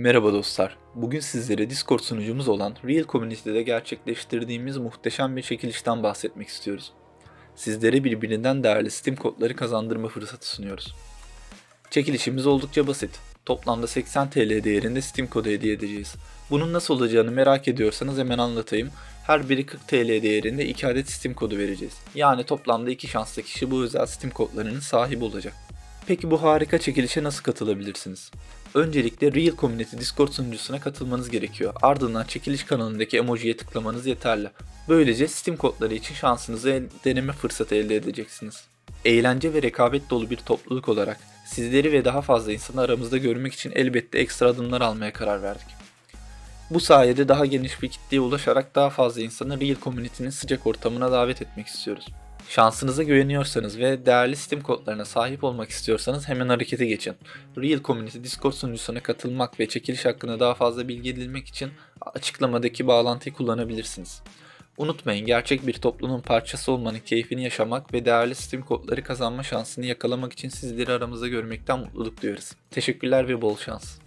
Merhaba dostlar. Bugün sizlere Discord sunucumuz olan Real Community'de gerçekleştirdiğimiz muhteşem bir çekilişten bahsetmek istiyoruz. Sizlere birbirinden değerli Steam kodları kazandırma fırsatı sunuyoruz. Çekilişimiz oldukça basit. Toplamda 80 TL değerinde Steam kodu hediye edeceğiz. Bunun nasıl olacağını merak ediyorsanız hemen anlatayım. Her biri 40 TL değerinde 2 adet Steam kodu vereceğiz. Yani toplamda 2 şanslı kişi bu özel Steam kodlarının sahibi olacak. Peki bu harika çekilişe nasıl katılabilirsiniz? Öncelikle Real Community Discord sunucusuna katılmanız gerekiyor. Ardından çekiliş kanalındaki emojiye tıklamanız yeterli. Böylece Steam kodları için şansınızı deneme fırsatı elde edeceksiniz. Eğlence ve rekabet dolu bir topluluk olarak sizleri ve daha fazla insanı aramızda görmek için elbette ekstra adımlar almaya karar verdik. Bu sayede daha geniş bir kitleye ulaşarak daha fazla insanı Real Community'nin sıcak ortamına davet etmek istiyoruz. Şansınıza güveniyorsanız ve değerli Steam kodlarına sahip olmak istiyorsanız hemen harekete geçin. Real Community Discord sunucusuna katılmak ve çekiliş hakkında daha fazla bilgi edinmek için açıklamadaki bağlantıyı kullanabilirsiniz. Unutmayın gerçek bir toplumun parçası olmanın keyfini yaşamak ve değerli Steam kodları kazanma şansını yakalamak için sizleri aramızda görmekten mutluluk duyarız. Teşekkürler ve bol şans.